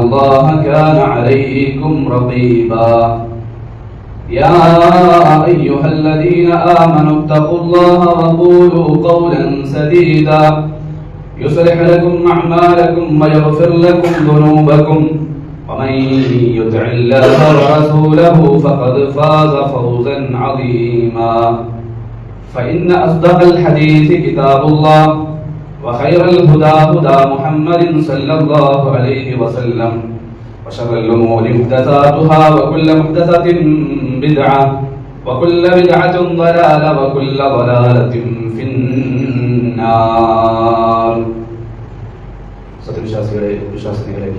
الله كان عليكم رقيبا يا أيها الذين آمنوا اتقوا الله وقولوا قولا سديدا يصلح لكم أعمالكم ويغفر لكم ذنوبكم ومن يطع الله ورسوله فقد فاز فوزا عظيما فإن أصدق الحديث كتاب الله وخير الهدى هدى محمد صلى الله عليه وسلم وشر الأمور محدثاتها وكل محدثة بدعة وكل بدعة ضلالة وكل ضلالة في النار സത്യവിശ്വാസികളെ വിശ്വാസികളെ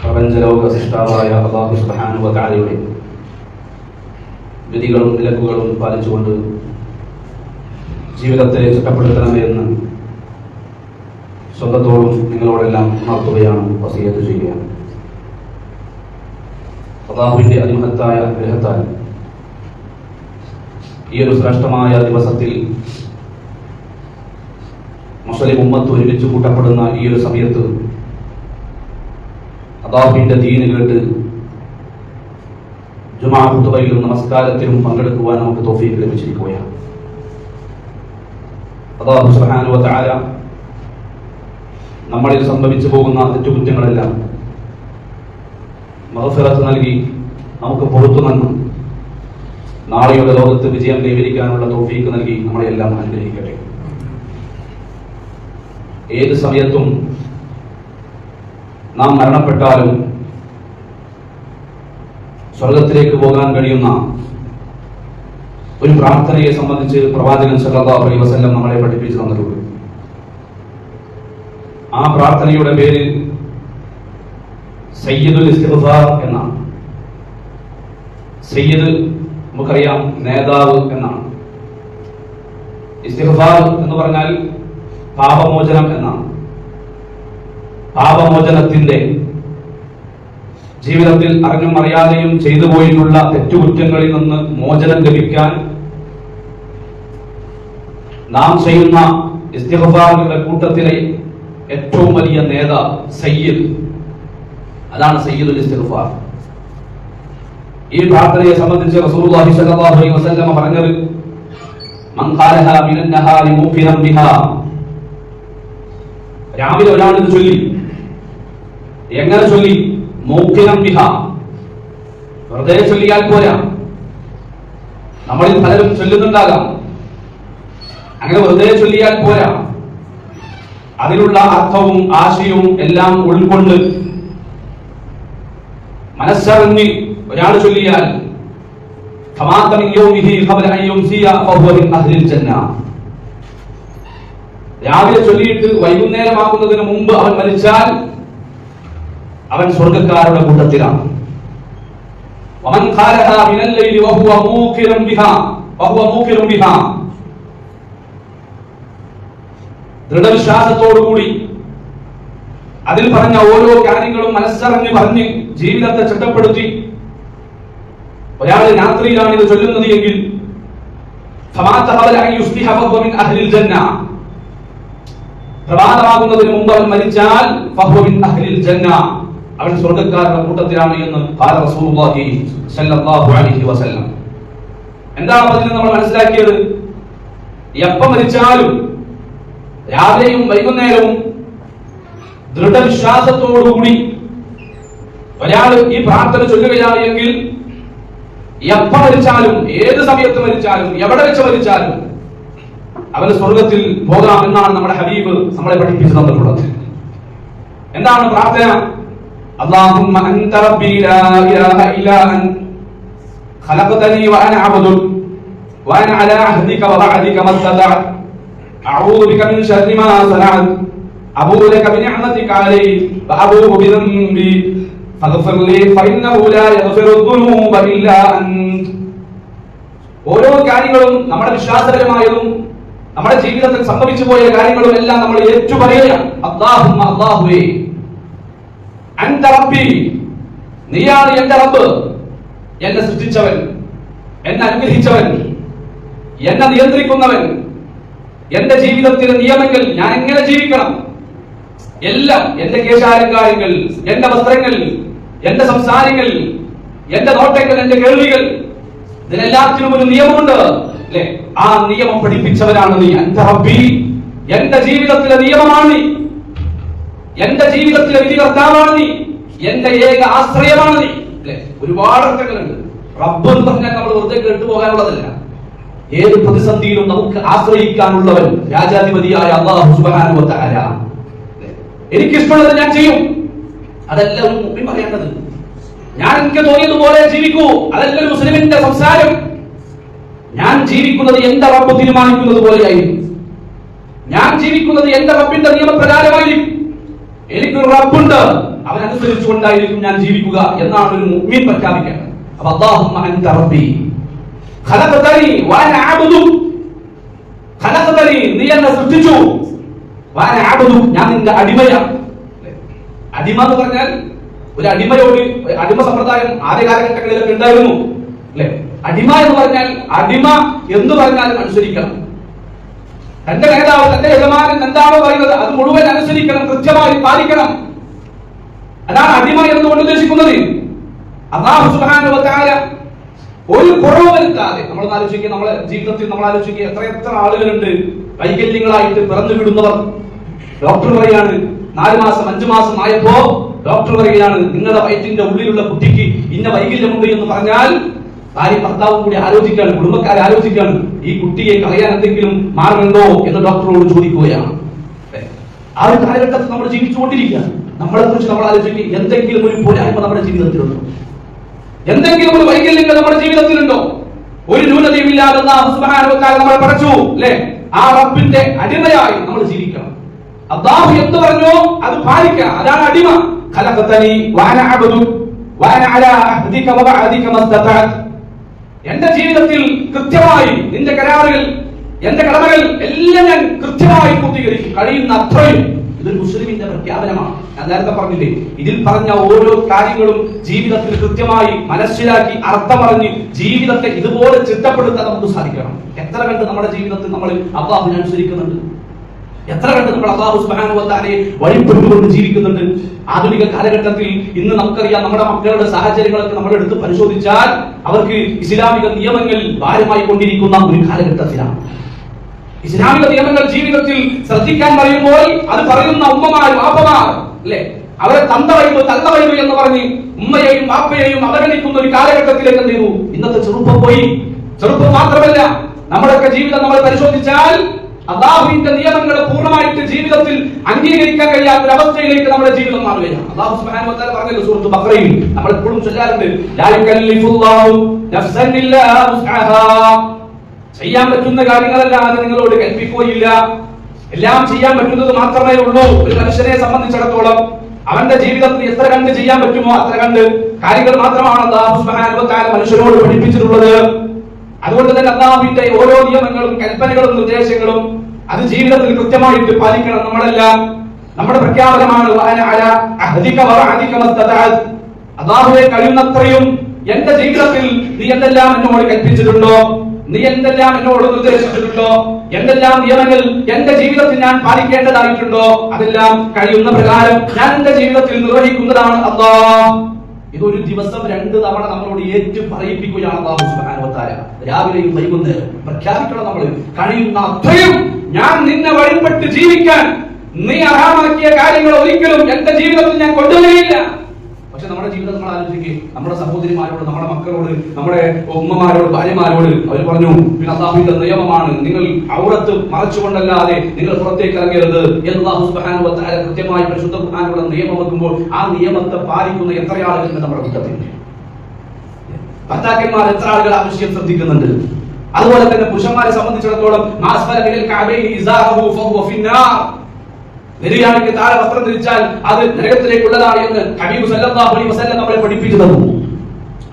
പ്രപഞ്ചലോക സൃഷ്ടാവായ അള്ളാഹു സുബ്ഹാനഹു വതആലയുടെ വിധികളും വിലക്കുകളും പാലിച്ചുകൊണ്ട് ജീവിതത്തെ ചിട്ടപ്പെടുത്തണമെന്ന് സ്വന്തത്തോടും നിങ്ങളോടെല്ലാം ഉണർത്തുകയാണ് വസീയത്ത് ചെയ്യുക. അള്ളാഹുവിന്റെ അതിമഹത്തായ ഗ്രഹത്താൽ ഈ ഒരു ശ്രേഷ്ഠമായ ദിവസത്തിൽ മുസ്ലിം ഉമ്മത്ത് ഒരുമിച്ച് കൂട്ടപ്പെടുന്ന ഈ ഒരു സമയത്ത് അള്ളാഹുവിന്റെ ദീന് കേട്ട് ജുമാ ഖുതുബയിലും നമസ്കാരത്തിലും പങ്കെടുക്കുവാൻ നമുക്ക് തോഫീക്ക് ലഭിച്ചിരിക്കുകയാണ്. അള്ളാഹു വ തആല നമ്മളിൽ സംഭവിച്ചു പോകുന്ന തെറ്റുകുറ്റങ്ങളെല്ലാം മഹഫിറത്ത് നൽകി നമുക്ക് പുറത്തു നിന്നും നാളെയുടെ ലോകത്ത് വിജയം കൈവരിക്കാനുള്ള തോഫീക്ക് നൽകി നമ്മളെല്ലാം അനുഗ്രഹിക്കട്ടെ. ഏത് സമയത്തും നാം മരണപ്പെട്ടാലും സ്വർഗത്തിലേക്ക് പോകാൻ കഴിയുന്ന ഒരു പ്രാർത്ഥനയെ സംബന്ധിച്ച് പ്രവാചകൻ സല്ലല്ലാഹു അലൈഹി വസല്ലം നമ്മളെ പഠിപ്പിച്ചു തന്നിട്ടുണ്ട്. ആ പ്രാർത്ഥനയുടെ പേര് സയ്യിദുൽ ഇസ്തിഗ്ഫാർ എന്നാണ്. സയ്യിദ് നമുക്കറിയാം നേതാവ് എന്നാണ്. ഇസ്തിഗ്ഫാർ എന്ന് പറഞ്ഞാൽ പാപമോചനം എന്നാണ്. പാപമോചനത്തിന്റെ ജീവിതത്തിൽ അറിഞ്ഞും അറിയാതെയും ചെയ്തു പോയിട്ടുള്ള തെറ്റുകുറ്റങ്ങളിൽ നിന്ന് മോചനം ലഭിക്കാൻ നാം ചെയ്യുന്ന ഇസ്തിഗ്ഫാറുകളുടെ കൂട്ടത്തിലെ ഏറ്റവും വലിയ നേത സയ്യിദ്. അതാണ് സയ്യിദുൽ ഇസ്തിഗ്ഫാർ. ഈ പ്രാർത്ഥനയെ സംബന്ധിച്ച് റസൂലുള്ളാഹി സ്വല്ലല്ലാഹു അലൈഹി വസല്ലം പറഞ്ഞത് മൻ ഖാലഹ മിനൻ നഹാരി മുഖിറൻ ബിഹാ. രാവിലെ ഒരാൾ ഇത് ചൊല്ലി. എങ്ങനെ ചൊല്ലി? മൂക്കിനം വിഹ. വെറുതെ ചൊല്ലിയാൽ പോരാ. നമ്മളിൽ പലരും ചൊല്ലുന്നുണ്ടാകാം. അങ്ങനെ വെറുതെ ചൊല്ലിയാൽ പോരാ. അതിലുള്ള അർത്ഥവും ആശയവും എല്ലാം ഉൾക്കൊണ്ട് മനസ്സറിഞ്ഞ് ഒരാൾ ചൊല്ലിയാൽ രാവിലെ ചൊല്ലിയിട്ട് വൈകുന്നേരമാക്കുന്നതിന് മുമ്പ് അവൻ മരിച്ചാൽ അവൻ സ്വർഗക്കാരുടെ കൂട്ടത്തിലാണ്. ദൃഢവിശ്വാസത്തോടുകൂടി അതിൽ പറഞ്ഞ ഓരോ കാര്യങ്ങളും മനസ്സറിഞ്ഞ് പറഞ്ഞ് ജീവിതത്തെ ചിട്ടപ്പെടുത്തി ഒരാൾ രാത്രിയിലാണ് ഇത് ചൊല്ലുന്നത് എങ്കിൽ പ്രഭാതമാകുന്നതിന് മുമ്പ് അവൻ മരിച്ചാൽ അവൻ സ്വർഗക്കാരുടെ കൂട്ടത്തിലാണ് എന്ന് എന്താണ് അതിൽ നമ്മൾ മനസ്സിലാക്കിയത്? എപ്പം മരിച്ചാലും രാവിലെയും വൈകുന്നേരവും ദൃഢവിശ്വാസത്തോടുകൂടി ഒരാൾ ഈ പ്രാർത്ഥന ചൊല്ലുകയാണ് എങ്കിൽ എപ്പ മരിച്ചാലും ഏത് സമയത്ത് മരിച്ചാലും എവിടെ വെച്ച് മരിച്ചാലും അവന് സ്വർഗത്തിൽ പോകാം എന്നാണ് നമ്മുടെ ഹബീബ് നമ്മളെ പഠിപ്പിച്ചു തന്നിട്ടുള്ളത് എന്താണ് പ്രാർത്ഥന? اللهم أنت ربي لا إله إلا أنت خلقتني وأنا عبدك وأنا على عهدك ووعدك ما استطعت أعوذ بك من شر ما صنعت أبوء لك بنعمتك علي وأبوء بذنبي فاغفر لي فإنه لا يغفر الذنوب إلا أنت ഓരോ കാര്യങ്ങളും നമ്മുടെ വിശ്വാസപരമായതും നമ്മുടെ ജീവിതത്തിൽ സംഭവിച്ചു പോയ കാര്യങ്ങളും എല്ലാം നമ്മൾ ഏറ്റുപറയുകയാണ് അള്ളാഹുമ്മ അള്ളാഹുവേ അൻത നീയാണ് എന്റെ റബ്ബ്. എന്നെ സൃഷ്ടിച്ചവൻ എന്നെ അനുഗ്രഹിച്ചവൻ എന്നെ നിയന്ത്രിക്കുന്നവൻ. എന്റെ ജീവിതത്തിലെ നിയമങ്ങൾ ഞാൻ എങ്ങനെ ജീവിക്കണം? എല്ലാം എന്റെ കേശാലങ്കാരങ്ങൾ എന്റെ വസ്ത്രങ്ങൾ എന്റെ സംസാരങ്ങൾ എന്റെ നോട്ടങ്ങൾ എന്റെ കേൾവികൾ. ഇതിനെല്ലാത്തിനും ഒരു നിയമമുണ്ട്. അല്ലെ? ആ നിയമം പഠിപ്പിച്ചവനാണ് നീ. എന്റെ റബ്ബി എന്റെ ജീവിതത്തിലെ നിയമമാണ് നീ. എന്റെ ജീവിതത്തിലെ വിധികർത്താവാണ് നീ. എന്റെ ഏക ആശ്രയമാണ് നീ. അല്ലെ? ഒരുപാട് അർത്ഥങ്ങളുണ്ട്. റബ്ബ് എന്ന് പറഞ്ഞാൽ നമ്മൾ വെറുതെ കേട്ടു പോകാനുള്ളതല്ല. ഏത് പ്രതിസന്ധിയിലും നമുക്ക് ആശ്രയിക്കാനുള്ളവൻ രാജാധിപതിയായ അള്ളാഹു സുബ്ഹാനഹു വ തആല എനിക്കിഷ്ടമുള്ളത് ഞാൻ ചെയ്യും. അതല്ല ഒരു മുമ്പിൽ പറയേണ്ടത്. ഞാൻ എനിക്ക് തോന്നിയതുപോലെ ജീവിക്കൂ. അതല്ല ഒരു മുസ്ലിമിന്റെ സംസാരം. ഞാൻ ജീവിക്കുന്നത് എന്റെ റബ്ബ് തീരുമാനിക്കുന്നത് പോലെയായിരിക്കും ഞാൻ ജീവിക്കുന്നത് എന്റെ റബ്ബിന്റെ നിയമപ്രകാരമായിരിക്കും. എനിക്കൊരു റബ്ബുണ്ട്. അവനനുസരിച്ചുകൊണ്ടായിരിക്കും ഞാൻ ജീവിക്കുക എന്നാണ് ഒരു മുഅ്മിൻ പ്രഖ്യാപിക്കേണ്ടത്. അപ്പൊ അല്ലാഹുമ്മ അൻത റബ്ബി. ഖലഖതനി വഅന അബ്ദു. ഖലഖതനി നീ എന്നെ സൃഷ്ടിച്ചു. ഞാൻ നിന്റെ അടിമയാണ് അടിമ എന്ന് പറഞ്ഞാൽ ഒരു അടിമയോട് അടിമ സമ്പ്രദായം ആദ്യ കാലഘട്ടങ്ങളിലൊക്കെ ഉണ്ടായിരുന്നു. അല്ലെ? അടിമ എന്ന് പറഞ്ഞാൽ അടിമ എന്ന് പറഞ്ഞാലും അനുസരിക്കണം. തന്റെ നേതാവ് തന്റെ യജമാനൻ എന്താണോ പറയുന്നത് അത് മുഴുവൻ അനുസരിക്കണം കൃത്യമായി പാലിക്കണം. അതാണ് അടിമ എന്നുകൊണ്ട് ഉദ്ദേശിക്കുന്നത്. അള്ളാഹു തആല ഒരു കുറവ് വരുത്താതെ നമ്മൾ ആലോചിക്കുക നമ്മളെ ജീവിതത്തിൽ നമ്മൾ ആലോചിക്കുക എത്ര എത്ര ആളുകളുണ്ട് വൈകല്യങ്ങളായിട്ട് പിറന്നു വിടുന്നവർ ഡോക്ടർ പറയാണ് നാല് മാസം അഞ്ചു മാസം ആയപ്പോ ഡോക്ടർ പറയുകയാണ് നിങ്ങളുടെ വയറ്റിന്റെ ഉള്ളിലുള്ള കുട്ടിക്ക് ഇന്ന വൈകല്യമുണ്ട് എന്ന് പറഞ്ഞാൽ ഭാര്യ ഭർത്താവും കൂടി ആലോചിക്കാണ് കുടുംബക്കാരെ ആലോചിക്കാണ് ഈ കുട്ടിയെ കളയാൻ എന്തെങ്കിലും മാർഗമുണ്ടോ എന്ന് ഡോക്ടറോട് ചോദിക്കുകയാണ്. ആ ഒരു കാലഘട്ടത്തിൽ നമ്മൾ ജീവിച്ചുകൊണ്ടിരിക്കുക നമ്മളെ കുറിച്ച് നമ്മൾ ആലോചിക്കുക എന്തെങ്കിലും ഒരു പോരായ്മ നമ്മുടെ ജീവിതത്തിലുണ്ടോ? എന്തെങ്കിലും ഒരു വൈകല്യങ്ങൾ നമ്മുടെ ജീവിതത്തിലുണ്ടോ? ഒരു ന്യൂനതയും ഇല്ലാതെ അല്ലാഹു സുബ്ഹാനഹു വ തആല നമ്മളെ പടച്ചു അല്ലേ? ആ റബ്ബിന്റെ അടിമയായി നമ്മൾ ജീവിക്കണം. അല്ലാഹു എന്ത് പറഞ്ഞു അത് പാലിക്കുക അതാണ് അടിമ. ഖലഖതനി വാന അബ്ദു വാന അലാ അഹ്ദിക വബഅദിക മസ്തതഅത് എന്റെ ജീവിതത്തിൽ കൃത്യമായി നിന്റെ കരാറുകൾ എന്റെ കടമകൾ എല്ലാം ഞാൻ കൃത്യമായി പൂർത്തീകരിക്കും. കഴിയുന്ന അത്രയും ഇതൊരു മുസ്ലിമിന്റെ പ്രഖ്യാപനമാണ്. ഞാൻ നേരത്തെ പറഞ്ഞില്ലേ ഇതിൽ പറഞ്ഞ ഓരോ കാര്യങ്ങളും ജീവിതത്തിൽ കൃത്യമായി മനസ്സിലാക്കി അർത്ഥം പറഞ്ഞ് ജീവിതത്തെ ഇതുപോലെ ചിട്ടപ്പെടുത്താൻ നമുക്ക് സാധിക്കണം. എത്ര കണ്ട് നമ്മുടെ ജീവിതത്തിൽ നമ്മൾ അള്ളാഹുവിനെ അനുസരിക്കുന്നുണ്ട്? എത്ര കണ്ട് നമ്മൾ അള്ളാഹു സുബാനുവത്താനെ വഴിപ്പെട്ടുകൊണ്ട് ജീവിക്കുന്നുണ്ട്? ആധുനിക കാലഘട്ടത്തിൽ ഇന്ന് നമുക്കറിയാം നമ്മുടെ മക്കളുടെ സാഹചര്യങ്ങളൊക്കെ നമ്മൾ എടുത്ത് പരിശോധിച്ചാൽ അവർക്ക് ഇസ്ലാമിക നിയമങ്ങൾ ഭാരമായി കൊണ്ടിരിക്കുന്ന ഒരു കാലഘട്ടത്തിലാണ്. ഇസ്ലാമിക നിയമങ്ങൾ ജീവിതത്തിൽ ശ്രദ്ധിക്കാൻ പറയുമ്പോൾ അത് പറയുന്ന ഉമ്മമാർ വാപ്പമാർ അല്ലെ? അവരെ തന്ത വൈബ് തന്ത വൈബ് എന്ന് പറഞ്ഞ് ഉമ്മയെയും വാപ്പയെയും അവഗണിക്കുന്ന ഒരു കാലഘട്ടത്തിലേക്ക് എന്ത് ചെയ്തു? ഇന്നത്തെ ചെറുപ്പം പോയി. ചെറുപ്പം മാത്രമല്ല നമ്മുടെയൊക്കെ ജീവിതം നമ്മൾ പരിശോധിച്ചാൽ അള്ളാഹുവിന്റെ നിയമങ്ങൾ പൂർണമായിട്ട് ജീവിതത്തിൽ അംഗീകരിക്കാൻ കഴിയാത്ത അവസ്ഥയിലേക്ക് നമ്മുടെ ജീവിതം മാറുകയാണ്. അള്ളാഹു സുബ്ഹാനഹു വ തആല പറഞ്ഞല്ലോ സൂറത്ത് ബഖറയിൽ നമ്മൾ എപ്പോഴും ചെയ്യാൻ പറ്റുന്ന കാര്യങ്ങളല്ലാതെ നിങ്ങളോട് കൽപ്പിക്കുകയില്ല. എല്ലാം ചെയ്യാൻ പറ്റുന്നത് മാത്രമേ ഉള്ളൂ. ഒരു മനുഷ്യനെ സംബന്ധിച്ചിടത്തോളം അവന്റെ ജീവിതത്തിൽ എത്ര കണ്ട് ചെയ്യാൻ പറ്റുമോ അത്ര കണ്ട് കാര്യങ്ങൾ മാത്രമാണ് മനുഷ്യരോട് പഠിപ്പിച്ചിട്ടുള്ളത്. അതുകൊണ്ട് തന്നെ അള്ളാഹുവിന്റെ ഓരോ നിയമങ്ങളും കൽപ്പനകളും നിർദ്ദേശങ്ങളും അത് ജീവിതത്തിൽ കൃത്യമായിട്ട് പാലിക്കണം നമ്മളെല്ലാം. നമ്മുടെ പ്രഖ്യാപനമാണ്. അള്ളാഹുവെ കഴിയുന്നത്രയും എന്റെ ജീവിതത്തിൽ നീ എന്തെല്ലാം എന്നോട് കൽപ്പിച്ചിട്ടുണ്ടോ? നീ എന്തെല്ലാം എന്നോട് നിർദ്ദേശിച്ചിട്ടുണ്ടോ? എന്തെല്ലാം നിയമങ്ങൾ എന്റെ ജീവിതത്തിൽ ഞാൻ പാലിക്കേണ്ടതായിട്ടുണ്ടോ? അതെല്ലാം കഴിയുന്ന പ്രകാരം ഞാൻ എന്റെ ജീവിതത്തിൽ നിർവഹിക്കുന്നതാണ് അള്ളാ ഇതൊരു ദിവസം രണ്ട് തവണ നമ്മളോട് ഏറ്റു പറയിപ്പിക്കുകയാണ് അള്ളാഹു രാവിലെയും വൈകുന്നേരം പ്രഖ്യാപിക്കണം നമ്മൾ കഴിയുന്ന അത്രയും ഞാൻ നിന്നെ വഴിപ്പെട്ട് ജീവിക്കാൻ നീ അർഹമാക്കിയ കാര്യങ്ങൾ ഒരിക്കലും എന്റെ ജീവിതത്തിൽ ഞാൻ കൊണ്ടുവരികയില്ല പക്ഷെ നമ്മുടെ ജീവിതം നമ്മൾ ആലോചിക്കുക നമ്മുടെ സഹോദരിമാരോട് നമ്മുടെ മക്കളോട് നമ്മുടെ ഉമ്മമാരോട് ഭാര്യമാരോട് അവർ പറഞ്ഞു പിന്നെ അള്ളാഹുവിന്റെ നിയമമാണ്. നിങ്ങൾ ഔറത്ത് മറച്ചുകൊണ്ടല്ലാതെ നിങ്ങൾ പുറത്തേക്ക് ഇറങ്ങരുത്. കൃത്യമായി പരിശുദ്ധ ഖുർആാനുള്ള നിയമം വെക്കുമ്പോൾ ആ നിയമത്തെ പാലിക്കുന്ന എത്ര ആളുകൾ നമ്മുടെ കൂട്ടത്തിൽ? ഭർത്താക്കന്മാർ എത്ര ആളുകൾ ആ വിഷയം ശ്രദ്ധിക്കുന്നുണ്ട്? അതുപോലെ തന്നെ പുരുഷന്മാരെ സംബന്ധിച്ചിടത്തോളം നെരിയാണിക്ക് താഴെ വസ്ത്രം ധരിച്ചാൽ അത് നരകത്തിലേക്കുള്ളതാണ് എന്ന് ഹബീബ് സല്ലല്ലാഹു അലൈഹി വസല്ലം നമ്മളെ പഠിപ്പിച്ചു തന്നു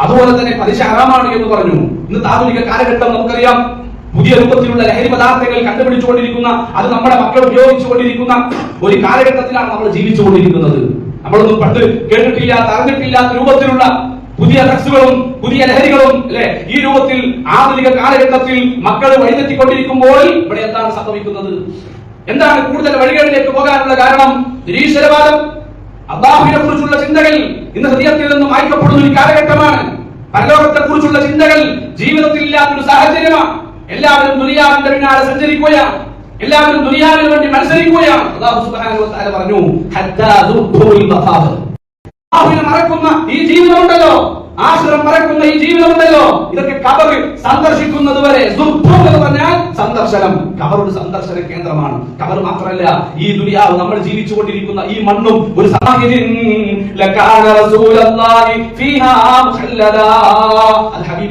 അതുപോലെ തന്നെ പലിശ ഹറാമാണ് എന്ന് പറഞ്ഞു. ഇന്ന് ആധുനിക കാലഘട്ടം നമുക്കറിയാം. പുതിയ രൂപത്തിലുള്ള ലഹരി പദാർത്ഥങ്ങൾ കണ്ടുപിടിച്ചുകൊണ്ടിരിക്കുന്ന അത് നമ്മുടെ മക്കൾ ഉപയോഗിച്ചുകൊണ്ടിരിക്കുന്ന ഒരു കാലഘട്ടത്തിലാണ് നമ്മൾ ജീവിച്ചുകൊണ്ടിരിക്കുന്നത്. നമ്മളൊന്നും പണ്ട് കേട്ടിട്ടില്ല അറിഞ്ഞിട്ടില്ലാത്ത രൂപത്തിലുള്ള പുതിയ ഡ്രഗ്സുകളും പുതിയ ലഹരികളും അല്ലെ? ഈ രൂപത്തിൽ ആധുനിക കാലഘട്ടത്തിൽ മക്കൾ വഴിതെറ്റിക്കൊണ്ടിരിക്കുമ്പോൾ ഇവിടെ എന്താണ് സംഭവിക്കുന്നത്? എന്താണ് കൂടുതൽ വഴികളിലേക്ക് പോകാനുള്ള കാരണം? നിരീശ്വരവാദം. അള്ളാഹുവിനെ കുറിച്ചുള്ള ചിന്തകൾ ഇന്ന് ഹൃദയത്തിൽ നിന്നും മായ്ക്കപ്പെടുന്ന ഒരു കാലഘട്ടമാണ്. പരലോകത്തെ കുറിച്ചുള്ള ചിന്തകൾ ജീവിതത്തിൽ ഇല്ലാത്തൊരു സാഹചര്യമാണ്. എല്ലാവരും ദുനിയാവിന്റെ പിന്നാലെ സഞ്ചരിക്കുകയാണ്. എല്ലാവരും ദുനിയാവിന് വേണ്ടി മത്സരിക്കുകയാണ്. അള്ളാഹു സുബ്ഹാനഹു വ തആല പറഞ്ഞു മറക്കുന്ന ഈ ജീവിതമുണ്ടല്ലോ. ആശ്രം മറക്കുന്ന ഈ ജീവിതമുണ്ടല്ലോ. ഇതൊക്കെ കബർ സന്ദർശിക്കുന്നത് വരെ എന്ന് പറഞ്ഞാൽ സന്ദർശനം. കബർ സന്ദർശന കേന്ദ്രമാണ്. കബർ മാത്രമല്ല ഈ ദുനിയാവ് നമ്മൾ ജീവിച്ചുകൊണ്ടിരിക്കുന്ന ഈ മണ്ണും ഒരു സാഹചര്യം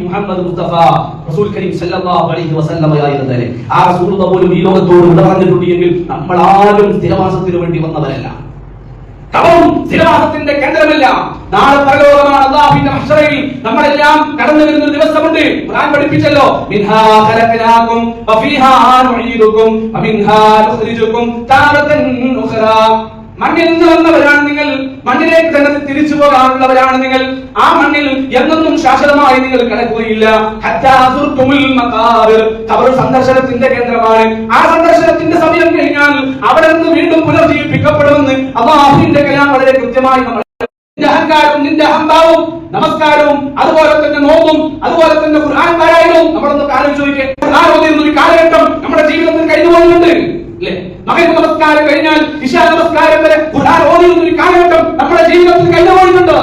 മുഹമ്മദ് മുസ്തഫ റസൂൽ കരീം സല്ലല്ലാഹു അലൈഹി വസല്ലം ആയിരുന്നല്ലേ ആ റസൂൽ പോലും ഈ ലോകത്തോട് വിട പറഞ്ഞിട്ടുണ്ട് എങ്കിൽ നമ്മൾ സ്ഥിരവാസത്തിന് വേണ്ടി വന്നവരല്ല. കവം സ്ഥിരവാസത്തിന്റെ കേന്ദ്രമല്ല നാളെ പരലോകമാണ് അള്ളാഹുവിന്റെ മഹ്ശറയിൽ നമ്മളെല്ലാം കടന്നു വരുന്ന ദിവസമുണ്ട്. ഖുർആൻ പഠിപ്പിച്ചല്ലോ. മിൻഹാ ഖലഖനാകും വഫീഹാ നുഈദുകും വമിൻഹാ നുഖ്രിജുകും താറതൻ ഉഖറാ മണ്ണിൽ നിന്ന് വന്നവരാണ് നിങ്ങൾ. മണ്ണിലേക്ക് തന്നെ തിരിച്ചു പോകാനുള്ളവരാണ് നിങ്ങൾ. ആ മണ്ണിൽ എന്നൊന്നും ശാശ്വതമായി നിങ്ങൾ കിടക്കുകയില്ല. ഖബർ സന്ദർശനത്തിന്റെ കേന്ദ്രമാണ്. ആ സന്ദർശനത്തിന്റെ സമയം കഴിഞ്ഞാൽ അവിടെ നിന്ന് വീണ്ടും പുനർജീവിപ്പിക്കപ്പെടുമെന്ന് അള്ളാഹുവിന്റെ കലാം വളരെ കൃത്യമായി നമ്മൾ നിന്റെ അഹങ്കാരവും നിന്റെ അഹംഭാവവും നമസ്കാരവും അതുപോലെ തന്നെ നോമ്പും അതുപോലെ തന്നെ ഖുർആൻ പാരായണവും നമ്മളൊന്ന് കാലം ചോദിക്കേ ഖുർആൻ ഒരു കാലഘട്ടം നമ്മുടെ ജീവിതത്തിൽ കഴിഞ്ഞു പോകുന്നുണ്ട് അല്ലേ? മകൻ നമസ്കാരം കഴിഞ്ഞാൽ ഇഷാ നമസ്കാരം വരെ ഖുർആൻ ഓതിയിരുന്ന ഒരു കാലഘട്ടം നമ്മുടെ ജീവിതത്തിൽ കഴിഞ്ഞു പോകുന്നുണ്ട്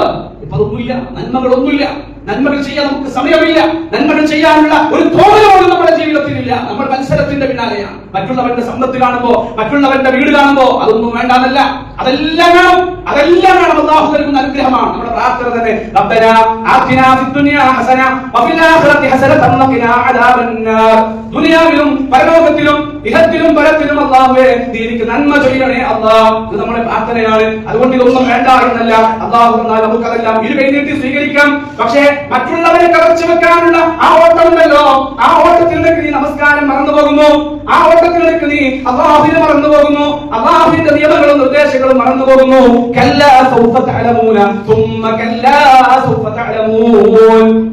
ഇപ്പൊ അതൊന്നുമില്ല. നന്മകളൊന്നുമില്ല. നന്മകൾ ചെയ്യാൻ നമുക്ക് സമയമില്ല. നന്മകൾ ചെയ്യാനുള്ള ഒരു തോന്നലോട് നമ്മുടെ ജീവിതത്തിലില്ല. നമ്മൾ മത്സരത്തിന്റെ പിന്നാലെയാണ്. മറ്റുള്ളവന്റെ സമ്പത്ത് കാണുമ്പോ മറ്റുള്ളവന്റെ വീട് കാണുമ്പോ അതൊന്നും വേണ്ടാന്നല്ല അതെല്ലാം വേണം. അതെല്ലാം വേണം. അള്ളാഹു നൽകുന്ന അനുഗ്രഹമാണ്. നമ്മുടെ പ്രാർത്ഥന തന്നെ റബ്ബന ആതിനാ ഫിദ് ദുനിയാ ഹസന വഫിൽ ആഖിറതി ഹസനതൻ തന്നഖിനാ അദാബന്നാർ ദുനിയാവിലും പരലോകത്തിലും ഇഹത്തിലും പരത്തിലും അള്ളാഹുവെ നീ എനിക്ക് നന്മ ചെയ്യണേ അള്ളാഹ് ഇത് നമ്മുടെ പ്രാർത്ഥനയാണ്. അതുകൊണ്ട് ഇതൊന്നും വേണ്ട എന്നല്ല. അള്ളാഹു എന്നാൽ നമുക്കതെല്ലാം ഇരു കൈനീട്ടി സ്വീകരിക്കാം. പക്ഷേ മറ്റുള്ളവരെ കവച്ചു വെക്കാനുള്ള ആ ഓട്ടമുണ്ടല്ലോ. ആ ഓട്ടത്തിലേക്ക് നീ നമസ്കാരം മറന്നു പോകുന്നു. ആ ഓട്ടത്തിലേക്ക് നീ അള്ളാഹുവിനെ മറന്നു പോകുന്നു. അള്ളാഹുവിന്റെ നിയമങ്ങളും നിർദ്ദേശങ്ങളും മറന്നു പോകുന്നു. തുമ്മ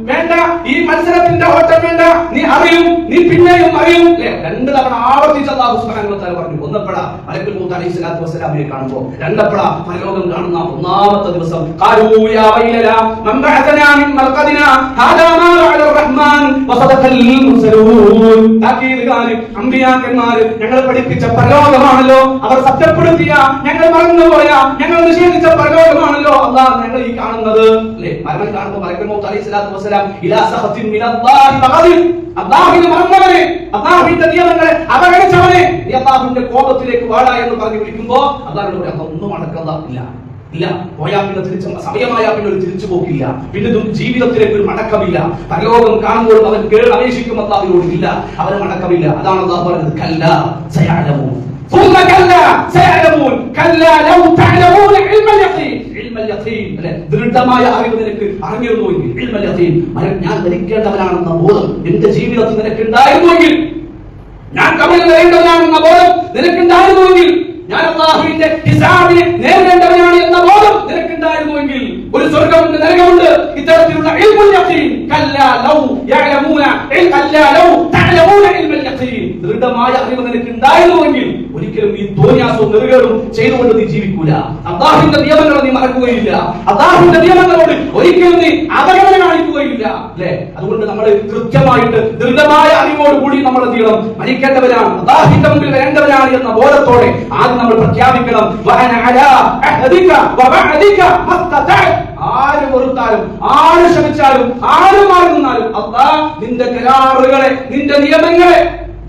വേണ്ട ഈ മത്സരത്തിന്റെ ഓട്ടം വേണ്ട. നീ അറിയും നീ പിന്നെയും അറിയും? രണ്ട് തവണ ആവർത്തിച്ച അള്ളാഹു സുബ്ഹാനഹു തആല പറഞ്ഞു. ഒന്നപ്പഴ മലക്കുൽ മൂത്ത് അലൈഹി സ്വലാത്തു വസ്സലാമിനെ കാണുമ്പോൾ രണ്ടപ്പഴ പരലോകം കാണുന്ന ഒന്നാമത്തെ ദിവസം. ഖാലൂ യാ വൈലനാ മൻ ബഅസനാ മിൻ മർഖദിനാ ഹാദാ മാ വഅദ റഹ്മാൻ വസദഖൽ മുർസലൂൻ. താക്കീതുകാര് അമ്പിയാക്കന്മാര് ഞങ്ങളെ പഠിപ്പിച്ച പരലോകമാണല്ലോ. അവർ സത്യപ്പെടുത്തിയ ഞങ്ങൾ മറന്നുപോയ ഞങ്ങൾ നിഷേധിച്ച പരലോകമാണല്ലോ. അള്ളാഹ് ഞങ്ങൾ ഈ കാണുന്നത് അല്ലേ മരണം കാണുമ്പോൾ മലക്കുൽ മൗത്ത് അലൈഹി സ്വലാത്തു വസ്സലാം ഇലാ സഖത്തിൻ മിനല്ലാഹി വഗദിൻ അള്ളാഹുവിനെ മറന്നവനെ അള്ളാഹുവിന്റെ നിയമങ്ങളെ അവഗണിച്ചവനെ നീ അള്ളാഹുവിന്റെ കോപത്തിലേക്ക് വാടാ എന്ന് പറഞ്ഞു വിളിക്കുമ്പോ അള്ളാഹുവിനോട് പറയാം ഒന്നും അടക്കല്ല ഇല്ല ഇല്ല പോയാൽ പിന്നെ തിരിച്ചു സമയമായാൽ പിന്നെ ഒരു തിരിച്ചു പോക്കില്ല പിന്നെ ഇതും ജീവിതത്തിലേക്ക് ഒരു മടക്കമില്ല പരലോകം കാണുമ്പോൾ അവൻ കേൾ അപേക്ഷിക്കും അള്ളാഹുവിനോട് ഇല്ല അവന് മടക്കമില്ല അതാണ് അള്ളാഹു പറയുന്നത് കല്ല സയാലമോ ثم كلا سيعلمون كلا لو تعلمون علم اليقين علم اليقين അല്ലെ? ദൃഢമായ അറിവ് നിനക്ക് അറിഞ്ഞിരുന്നുവെങ്കിൽ ഞാൻ മരിക്കേണ്ടവനാണെന്ന ബോധം എന്റെ ജീവിതത്തിൽ നിനക്ക് ഉണ്ടായിരുന്നുവെങ്കിൽ ഞാൻ കബളിൽ നേരിടവനാണെന്ന ബോധം നിനക്കുണ്ടായിരുന്നുവെങ്കിൽ ഞാൻ അള്ളാഹുവിന്റെ ഹിസാബിനെ നേരിടേണ്ടവനാണ് എന്ന ബോധം നിനക്കുണ്ടായിരുന്നുവെങ്കിൽ ഒരു സ്വർഗമുണ്ട് നരകമുണ്ട്. ഇത്തരത്തിലുള്ള ദൃഢമായ അറിവ് നിനക്ക് ഉണ്ടായിരുന്നുവെങ്കിൽ ഒരിക്കലും ഈ തോന്നിയാസവും നെറുകേടും ചെയ്തുകൊണ്ട് നീ ജീവിക്കൂല. അള്ളാഹുവിന്റെ നിയമങ്ങൾ നീ മറക്കുകയില്ല. അള്ളാഹുവിന്റെ നിയമങ്ങളോട് ഒരിക്കലും നീ അവഗണന കാണിക്കുകയില്ല. അല്ലെ? അതുകൊണ്ട് നമ്മൾ കൃത്യമായിട്ട് ദൃഢമായ അറിവോട് കൂടി നമ്മൾ എന്ത് ചെയ്യണം മരിക്കേണ്ടവരാണ്. അള്ളാഹിന്റെ മുമ്പിൽ വരേണ്ടവരാണ് എന്ന ബോധത്തോടെ ആദ്യം നമ്മൾ പ്രഖ്യാപിക്കണം. ആര് വെറുത്താലും ആര് ശ്രമിച്ചാലും ആര് മാറി നിന്നാലും അള്ളാ നിന്റെ കരാറുകളെ നിന്റെ നിയമങ്ങളെ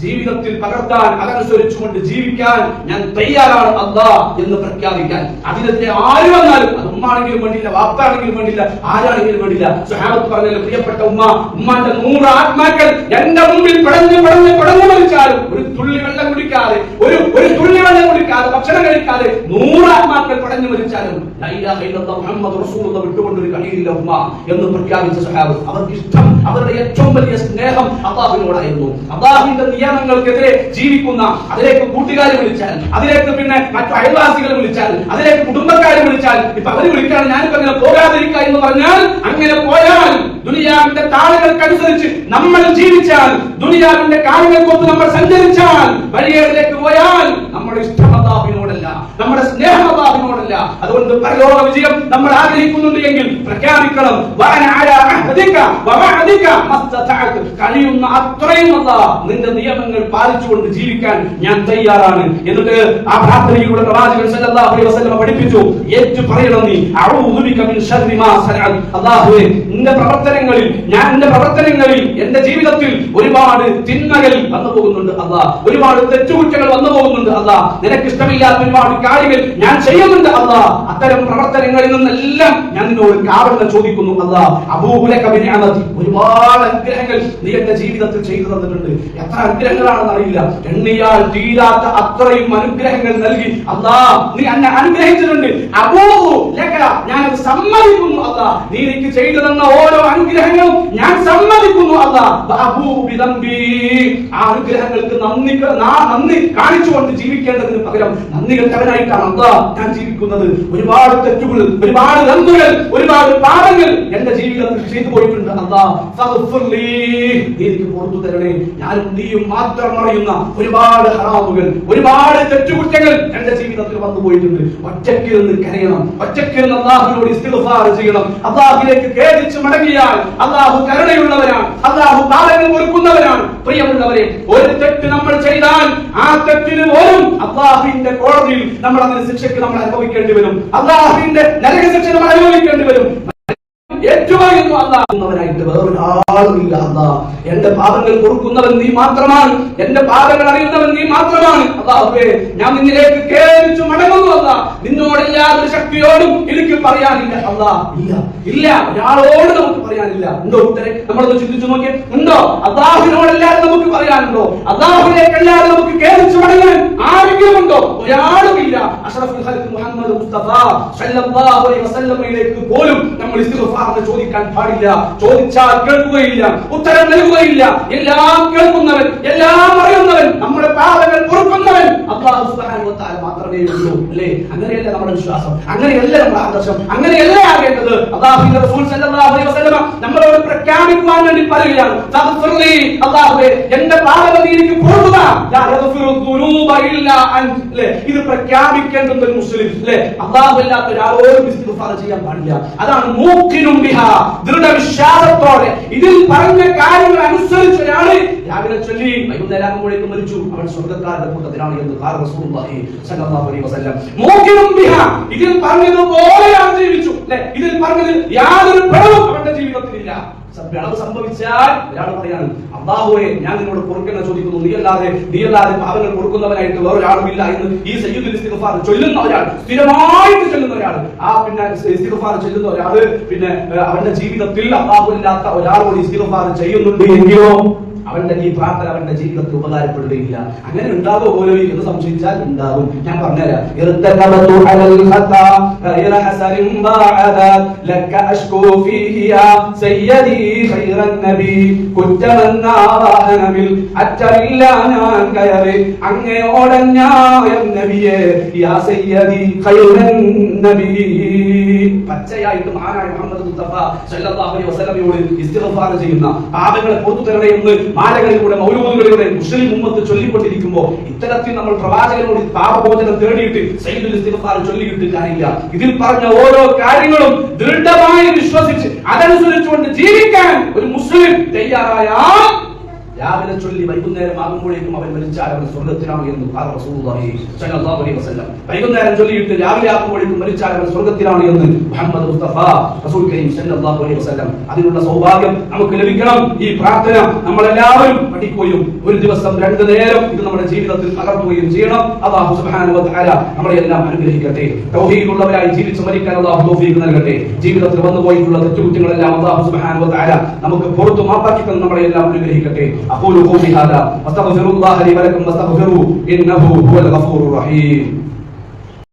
ജീവിതത്തിൽ പകർത്താൻ അതനുസരിച്ചുകൊണ്ട് ജീവിക്കാൻ ഞാൻ തയ്യാറാണ് അല്ലാ എന്ന് പ്രഖ്യാപിക്കാൻ. അതിനെതിരെ ആര് വന്നാലും അത് ഉമ്മാണെങ്കിലും വേണ്ടില്ല വാപ്പാണെങ്കിലും വേണ്ടില്ല ആരാണെങ്കിലും വേണ്ടില്ല സുഹാബത്ത് പറഞ്ഞല്ലോ പ്രിയപ്പെട്ട ഉമ്മ ഉമ്മാന്റെ നൂറ് ആത്മാക്കൾ എന്റെ മുമ്പിൽ പടഞ്ഞു പടഞ്ഞു പടഞ്ഞു മരിച്ചാലും ഒരു തുള്ളി വെള്ളം കുടിക്കാതെ ഒരു ഒരു കുടിക്കാതെ ഭക്ഷണം കഴിക്കാതെ നൂറാത്മാക്കൾ പടഞ്ഞു മരിച്ചാലും മുഹമ്മദ് റസൂലുള്ള വിട്ടുകൊണ്ടൊരു കളിയില്ല ഉമ്മ എന്ന് പ്രഖ്യാപിച്ച സഹാബ് അവർക്ക് ഇഷ്ടം അവരുടെ ഏറ്റവും വലിയ സ്നേഹം അള്ളാഹുവിനോടായിരുന്നു. അള്ളാഹുവിന്റെ നിയമങ്ങൾക്കെതിരെ ജീവിക്കുന്ന അതിലേക്ക് കൂട്ടുകാരെ വിളിച്ചാൽ അതിലേക്ക് പിന്നെ മറ്റു അയൽവാസികളെ വിളിച്ചാൽ അതിലേക്ക് കുടുംബക്കാരെ വിളിച്ചാൽ ഇപ്പൊ അവർ വിളിക്കാണ് ഞാനിപ്പോ അങ്ങനെ പോകാതിരിക്കുക എന്ന് പറഞ്ഞാൽ അങ്ങനെ പോയാൽ ദുനിയാവിന്റെ താളുകൾക്കനുസരിച്ച് നമ്മൾ ജീവിച്ചാൽ ദുനിയാവിന്റെ കാര്യങ്ങൾക്കൊത്ത് നമ്മൾ സഞ്ചരിച്ചാൽ വഴിയേറിലേക്ക് പോയാൽ നമ്മുടെ ഇഷ്ടം അള്ളാഹുവിനോടല്ല നമ്മുടെ സ്നേഹം അതുകൊണ്ട് പരലോക വിജയം നമ്മൾ ആഗ്രഹിക്കുന്നുണ്ട് എങ്കിൽ പ്രഖ്യാപിക്കണം. കഴിയുന്ന അത്രയും അല്ലാഹ് നിന്റെ നിയമങ്ങൾ പാലിച്ചുകൊണ്ട് ജീവിക്കാൻ ഞാൻ തയ്യാറാണ്. എന്നിട്ട് ആ പ്രാർത്ഥനയിലൂടെ പ്രവാചകൻ സല്ലല്ലാഹു അലൈഹി വസല്ലം പഠിപ്പിച്ചു. ഏറ്റു പറയണം നീ. അഊദു ബിക മിൻ ശർരി മാ സനഅത്. അല്ലാഹുവേ നിന്റെ പ്രവർത്തനങ്ങളിൽ ഞാൻ എന്റെ പ്രവർത്തനങ്ങളിൽ എന്റെ ജീവിതത്തിൽ ഒരുപാട് തിന്മകൾ വന്നു പോകുന്നുണ്ട് അല്ലാഹ് ഒരുപാട് തെറ്റുകുറ്റങ്ങൾ വന്നു പോകുന്നുണ്ട് അല്ലാഹ് നിനക്ക് ഇഷ്ടമില്ലാത്ത ഒരുപാട് കാര്യങ്ങൾ ഞാൻ ചെയ്യുന്നുണ്ട് അല്ല അത്തരം പ്രവർത്തനങ്ങളിൽ നിന്നെല്ലാം ഞാൻ നിന്നോട് കാവലിനെ ചോദിക്കുന്നു അല്ല അബൂഹുലക ബിനിഅമതി ഒരുപാട് അനുഗ്രഹങ്ങൾ നീ എന്റെ ജീവിതത്തിൽ ചെയ്തു തന്നിട്ടുണ്ട്. എത്ര അനുഗ്രഹങ്ങളാണെന്ന് അറിയില്ല. എണ്ണിയാൽ തീരാത്ത അത്രയും അനുഗ്രഹങ്ങൾ നൽകി അല്ലാ നീ എന്നെ അനുഗ്രഹിച്ചിട്ടുണ്ട്. അബൂഹു ഞാൻ അത് സമ്മതിക്കുന്നു അല്ലാ. നീ എനിക്ക് ചെയ്തു തന്ന ഓരോ അനുഗ്രഹങ്ങളും ഞാൻ സമ്മതിക്കുന്നു അല്ല. ആ അനുഗ്രഹങ്ങൾക്ക് നന്ദി നന്ദി കാണിച്ചുകൊണ്ട് ജീവിക്കേണ്ടതിന് പകരം നന്ദി കെട്ടവനായിട്ടാണ് അല്ല ഞാൻ ജീവിക്കുന്നത് ഒരുപാട് തെറ്റുകൾ ഒരുപാട് നന്ദികൾ ഒരുപാട് പാപങ്ങൾ എന്റെ ജീവിതത്തിൽ ചെയ്തു പോയിട്ടുണ്ട് അല്ലാ. എനിക്ക് പുറത്തു തരണേ. ഞാനും നീയും മാത്രം അറിയുന്ന ഒരുപാട് ഹറാമുകൾ ഒരുപാട് തെറ്റുകുറ്റങ്ങൾ എന്റെ ജീവിതത്തിൽ വന്നു പോയിട്ടുണ്ട്. ഒറ്റയ്ക്ക് നിന്ന് കരയണം. ഒറ്റയ്ക്ക് നിന്ന് അള്ളാഹുവിനോട് ഇസ്തിഗ്ഫാർ ചെയ്യണം അള്ളാഹുലേക്ക് ഖേദിച്ച് മടങ്ങിയാൽ അള്ളാഹു കരുണയുള്ളവരാണ്. അള്ളാഹു കാലങ്ങൾ ഒരുക്കുന്നവരാണ്. പ്രിയമുള്ളവരെ ഒരു തെറ്റ് നമ്മൾ ചെയ്താൽ ആ തെറ്റിന് പോലും അള്ളാഹുവിന്റെ കോടതിയിൽ നമ്മൾ അതിന് ശിക്ഷയ്ക്ക് നമ്മൾ അനുഭവിക്കേണ്ടി വരും. അള്ളാഹുവിന്റെ നരക ശിക്ഷ നമ്മൾ അനുഭവിക്കേണ്ടി വരും. ഏറ്റുപറയുന്നു അല്ലാഹുവനായിട്ട് വേറൊരാളുമില്ല അല്ലാ എന്റെ പാപങ്ങൾ പൊറുക്കുന്നവൻ നീ മാത്രമാണ്. എന്റെ പാപങ്ങൾ അറിയുന്നവൻ നീ മാത്രമാണ്. അല്ലാഹുവേ ഞാൻ നിന്നിലേക്ക് കേറിച്ചു മടങ്ങുന്നു അല്ല നിന്നോട് ശക്തിയോടും എനിക്ക് പറയാനില്ല അല്ലാ ഇല്ല. ഇല്ല. ഒരാളോട് നമുക്ക് പറയാനില്ല. ഉണ്ടോ ഉത്തരെ നമ്മളൊന്ന് ചിന്തിച്ചു നോക്കിയേ. ഉണ്ടോ? അള്ളാഹുവിനോടല്ലാതെ നമുക്ക് പറയാനുണ്ടോ? അള്ളാഹുവിലേക്കല്ലാതെ നമുക്ക് കേറിച്ചു മടങ്ങാൻ ആരെങ്കിലും ഉണ്ടോ ഒരാളുമില്ല. അഷ്റഫുൽ ഖൽഖ് മുഹമ്മദ് മുസ്തഫ സല്ലല്ലാഹു അലൈഹി വസല്ലമയിലേക്ക് പോലും നമ്മൾ ഇസ്തിഗ്ഫാറിന് ചോദിക്കാൻ പാടില്ല. ചോദിച്ചാൽ കേൾക്കുകയില്ല. ഉത്തരം നൽകുകയില്ല. എല്ലാം കേൾക്കുന്നവൻ എല്ലാം അറിയുന്നവൻ നമ്മുടെ പാപങ്ങൾ പൊറുക്കുന്നവൻ അല്ലാഹു സുബ്ഹാനഹു വ തആല മാത്രമേ ഉള്ളൂ. അല്ലേ? അങ്ങനെയല്ല നമ്മുടെ വിശ്വാസം. അങ്ങനെയല്ല നമ്മുടെ ആദർശം. അങ്ങനെയല്ല ആകേണ്ടത് അല്ലാഹുവിന്റെ റസൂൽ സല്ലല്ലാഹു അലൈഹി വസല്ലമ നമ്മളോട് പ്രഖ്യാപിക്കുവാൻ വേണ്ടി പറയുകയാണ്. തഗ്ഫിർലി അല്ലാഹുവേ എന്റെ പാപങ്ങൾ നീ പൊറുക്കുക ലാ യഗ്ഫിറു ദുനൂബ ഇല്ലാ. അല്ലേ ഇത് പ്രഖ്യാപിക്കേണ്ടുന്ന ഒരു മുസ്ലിം അല്ലേ അള്ളാഹുല്ലാത്ത ഒരാളോടും ഇസ്തിഗ്ഫാർ ചെയ്യാൻ പാടില്ല. അതാണ് മൂക്കിനും ബിഹ ദൃഢവിശ്വാസത്തോടെ. ഇതിൽ പറഞ്ഞ കാര്യങ്ങൾ അനുസരിച്ച് ഒരാൾ രാവിലെ ചൊല്ലി വൈകുന്നേരം ആകുമ്പോഴേക്കും മരിച്ചു. അവൻ സ്വർഗക്കാരുടെ കൂട്ടത്തിലാണ് എന്ന് മൂക്കിനും ബിഹ ഇതിൽ പറഞ്ഞതുപോലെയാണ് ജീവിച്ചു അല്ലെ ഇതിൽ പറഞ്ഞതിൽ യാതൊരു പിഴവും അവന്റെ ജീവിതത്തിലില്ല. പിഴവ് സംഭവിച്ചാൽ ഒരാൾ പറയാണ് അള്ളാഹുവെ ഞാൻ നിന്നോട് പൊറുക്കനെ ചോദിക്കുന്നു. നീ അല്ലാതെ നീ അല്ലാതെ പാപങ്ങൾ പൊറുക്കുന്നവനായിട്ട് വേറൊരാളുമില്ല എന്ന് ഈ സയ്യിദുൽ ഇസ്തിഗ്ഫാർ ചൊല്ലുന്ന ഒരാൾ സ്ഥിരമായിട്ട് ചൊല്ലുന്ന ഒരാൾ. ആ പിന്നെ ഇസ്തിഗ്ഫാർ ചൊല്ലുന്ന ഒരാൾ പിന്നെ അവന്റെ ജീവിതത്തിൽ അള്ളാഹു ഇല്ലാത്ത ഒരാളോട് ഇസ്തിഗ്ഫാർ ചെയ്യുന്നുണ്ട് എങ്കിലോ അവന്റെ ഈ പ്രാർത്ഥന അവന്റെ ജീവിതത്തിൽ ഉപകാരപ്പെടുകയില്ല. അങ്ങനെ ഉണ്ടാകുമോ ഓരോ എന്ന് സംശയിച്ചാൽ ഉണ്ടാകും. ഞാൻ പറഞ്ഞുതരാം. അങ്ങയോടെ ഞാൻ നബിയെ പച്ചയായിട്ട് മാനായ മുഹമ്മദ് സല്ലല്ലാഹു അലൈഹി ഇസ്തിഗ്ഫാർ ചെയ്യുന്ന പാപങ്ങളെ പൊതുതരണയെന്ന് മാലകളിലൂടെ മൗലൂദുകളിലൂടെ മുസ്ലിം ഉമ്മത്ത് ചൊല്ലിക്കൊണ്ടിരിക്കുമ്പോൾ ഇത്തരത്തിൽ നമ്മൾ പ്രവാചകനോട് പാപമോചനം തേടിയിട്ട് സൈദുൽ ഇസ്തിഗ്ഫാർ ചൊല്ലിയിട്ട് കാര്യമില്ല. ഇതിൽ പറഞ്ഞ ഓരോ കാര്യങ്ങളും ദൃഢമായി വിശ്വസിച്ച് അതനുസരിച്ചുകൊണ്ട് ജീവിക്കാൻ ഒരു മുസ്ലിം തയ്യാറായാൽ രാവിലെ ചൊല്ലി വൈകുന്നേരം ആകുമ്പോഴേക്കും അവൻ മരിച്ചാൽ അവൻ സ്വർഗത്തിലാണ് എന്ന് വസല്ലം വൈകുന്നേരം ചൊല്ലിയിട്ട് രാവിലെ ആകുമ്പോഴേക്കും മരിച്ചാൽ അവൻ സ്വർഗത്തിലാണ് എന്ന് മുഹമ്മദ് മുസ്തഫ റസൂൽ കരീം വസല്ലം. അതിനുള്ള സൗഭാഗ്യം നമുക്ക് ലഭിക്കണം. ഈ പ്രാർത്ഥന നമ്മളെല്ലാവരും പഠിക്കുകയും ഒരു ദിവസം രണ്ട് നേരം ഇത് നമ്മുടെ ജീവിതത്തിൽ പകർത്തുകയും ചെയ്യണം. അള്ളാഹു സുബ്ഹാനഹു നമ്മളെ എല്ലാം അനുഗ്രഹിക്കട്ടെ. തൗഹീദുള്ളവരായി ജീവിച്ചു മരിക്കാൻ അള്ളാഹു തൗഫീഖ് നൽകട്ടെ. ജീവിതത്തിൽ വന്നു പോയിട്ടുള്ള തെറ്റുകുറ്റങ്ങളെല്ലാം അല്ലാഹു സുബ്ഹാനഹു നമുക്ക് പുറത്തു മാപ്പാക്കി തന്നെ നമ്മളെ എല്ലാം അനുഗ്രഹിക്കട്ടെ. أقول قولي هذا واستغفر الله لي ولكم وأستغفروه. إنه هو الغفور الرحيم.